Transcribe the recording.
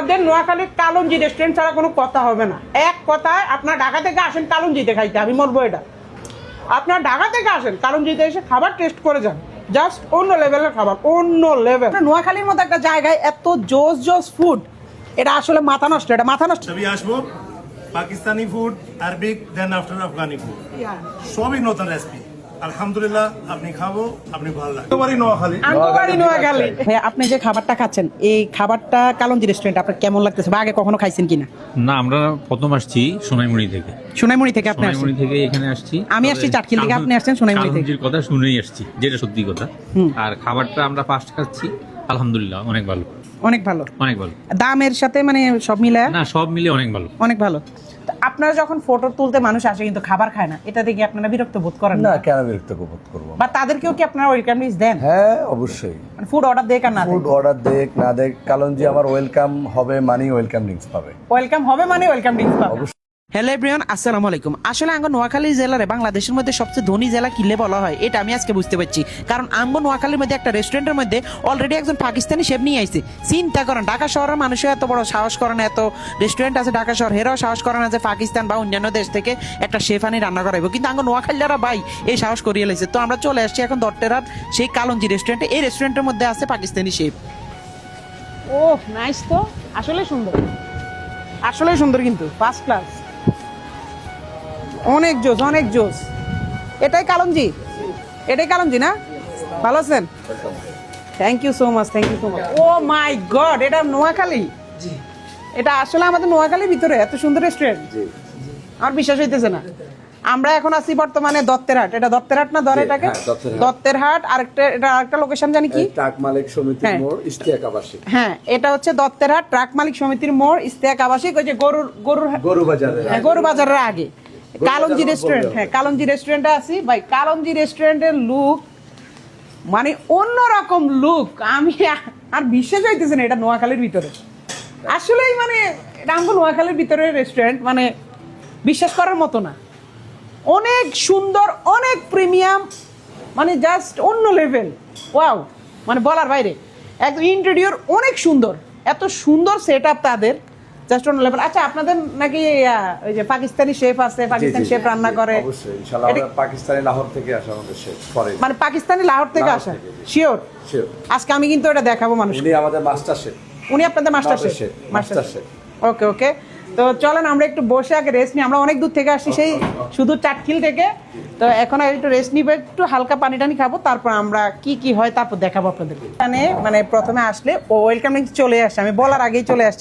আমাদের নোয়াখালীর কালঞ্জি রেস্টুরেন্ট ছাড়া কোনো কথা হবে না। এক কথায় আপনার ঢাকা থেকে আসেন কালঞ্জিতে খাইতে আমি মরবো এটা। আপনার ঢাকা থেকে আসেন কালঞ্জিতে এসে খাবার টেস্ট করে যান। জাস্ট অন্য লেভেলের খাবার অন্য লেভেল নোয়াখালীর মতো একটা জায়গায় এত জোস জোস ফুড এটা আসলে মাথা নষ্ট এটা মাথা নষ্ট। আসব Pakistani food Arabic then after Afghani food সবই নতুন রেসিপি আলহামদুলিল্লাহ আপনি খাব আপনি ভালো লাগবে। নোয়াখালী। আঙ্গুবাড়ি নোয়াখালী ভাইয়া আপনি যে খাবারটা খাচ্ছেন এই খাবারটা কালঞ্জি রেস্টুরেন্ট আপনার কেমন লাগতেছে? বা আগে কখনো খাইছেন কিনা? না আমরা প্রথম আসছি সোনাইমুড়ি থেকে। সোনাইমুড়ি থেকে আপনি আসছেন? থেকে এখানে আসছি। আমি আসছি চাটখিল থেকে, আপনি আসছেন সোনাইমুড়ি থেকে। কথা শুনেই আসছি যেটা সত্যি কথা। আর খাবারটা আমরা ফার্স্ট খাচ্ছি আলহামদুলিল্লাহ অনেক ভালো। অনেক ভালো। অনেক ভালো। দামের সাথে মানে সব মিলে না সব মিলে অনেক ভালো। অনেক ভালো। আপনারা যখন ফটো তুলতে মানুষ আসে কিন্তু খাবার খায় না এটা দেখে আপনারা বিরক্ত বোধ করেন না? কেন বিরক্ত বোধ করব? বা তাদেরকেও কি আপনারা ওয়েলকাম লিস্ট দেন? হ্যাঁ অবশ্যই। মানে ফুড অর্ডার দেখ আর না ফুড অর্ডার দেখ না দেখ কারণ যে আমার ওয়েলকাম হবে মানে ওয়েলকাম ড্রিঙ্কস পাবে। ওয়েলকাম হবে মানে ওয়েলকাম লিস্ট পাবে। হ্যালো এভরিওয়ান আসসালামু আলাইকুম আসলে আঙ্গ নোয়াখালী জেলার বাংলাদেশের মধ্যে সবচেয়ে ধনী জেলা কিলে বলা হয় এটা আমি আজকে বুঝতে পারছি। কারণ আঙ্গ নোয়াখালীর মধ্যে একটা রেস্টুরেন্টের মধ্যে অলরেডি একজন পাকিস্তানি শেফ নিয়ে আইছে। চিন্তা করেন ঢাকা শহরের মানুষও এত বড় সাহস করে না এত রেস্টুরেন্ট আছে ঢাকা শহর হেরাও সাহস করে না যে পাকিস্তান বা অন্যান্য দেশ থেকে একটা শেফ আনি রান্না করাইবো। কিন্তু আঙ্গ নোয়াখালীরা ভাই এই সাহস করিয়ে লাইছে। তো আমরা চলে আসছি এখন দট্টেরার সেই কালঞ্জি রেস্টুরেন্টে এই রেস্টুরেন্টের মধ্যে আছে পাকিস্তানি শেফ ও নাইস তো। আসলে সুন্দর। আসলে সুন্দর কিন্তু ফার্স্ট ক্লাস অনেক জোস অনেক জোস এটাই কালঞ্জি এটাই কালঞ্জি না? ভালো আছেন? Thank you so much thank you so much oh my god এটা নোয়াখালী? এটা আসলে আমাদের নোয়াখালীর ভিতরে এত সুন্দর রেস্টুরেন্ট আমার বিশ্বাস হইতেছে না। আমরা এখন আছি বর্তমানে দত্তের হাট এটা দত্তের হাট না ধরে এটাকে? হ্যাঁ, দত্তের হাট। দত্তের হাট আরেকটা এটা আরেকটা লোকেশন জানি কি? ট্রাক মালিক সমিতির হ্যাঁ। মোড় ইস্তিয়াক আবাসিক হ্যাঁ এটা হচ্ছে দত্তের হাট ট্রাক মালিক সমিতির মোড় ইস্তেক আবাসিক ওই যে গরুর গরুর গরু বাজারে হ্যাঁ গরু বাজারের আগে। কালঞ্জি রেস্টুরেন্ট হ্যাঁ কালঞ্জি রেস্টুরেন্টে আছি। ভাই কালঞ্জি রেস্টুরেন্টের লুক মানে অন্যরকম লুক আমি আর বিশ্বাস হইতেছে না এটা নোয়াখালীর ভিতরে। আসলেই মানে এটা আমাকে নোয়াখালীর ভিতরে রেস্টুরেন্ট মানে বিশ্বাস করার মতো না। অনেক সুন্দর অনেক প্রিমিয়াম মানে জাস্ট অন্য লেভেল ওয়াও মানে বলার বাইরে। একদম ইন্টেরিয়র অনেক সুন্দর। এত সুন্দর সেট আপ তাদের। জাস্ট অন্য লেভেল আচ্ছা আপনাদের নাকি ওই যে পাকিস্তানি শেফ আছে পাকিস্তানি শেফ রান্না করে। অবশ্যই ইনশাআল্লাহ পাকিস্তানি লাহোর থেকে আসা আমাদের শেফ ফরেন মানে পাকিস্তানি লাহোর থেকে আসা? শিওর আজকে আমি কিন্তু এটা দেখাবো মানুষ উনি আমাদের মাস্টার শেফ উনি আপনাদের master chef master chef। Okay okay তো চলেন আমরা একটু বসে আগে রেস্ট নিই। আমরা অনেক দূর থেকে আসছি সেই শুধু চাটখিল থেকে। তো এখন আর একটু রেস্ট নিবে একটু হালকা পানি টানি খাব তারপর আমরা কি কি হয় তারপর দেখাবো আপনাদের মানে মানে প্রথমে আসলে ওয়েলকাম চলে আসছে আমি বলার আগেই চলে আসছে।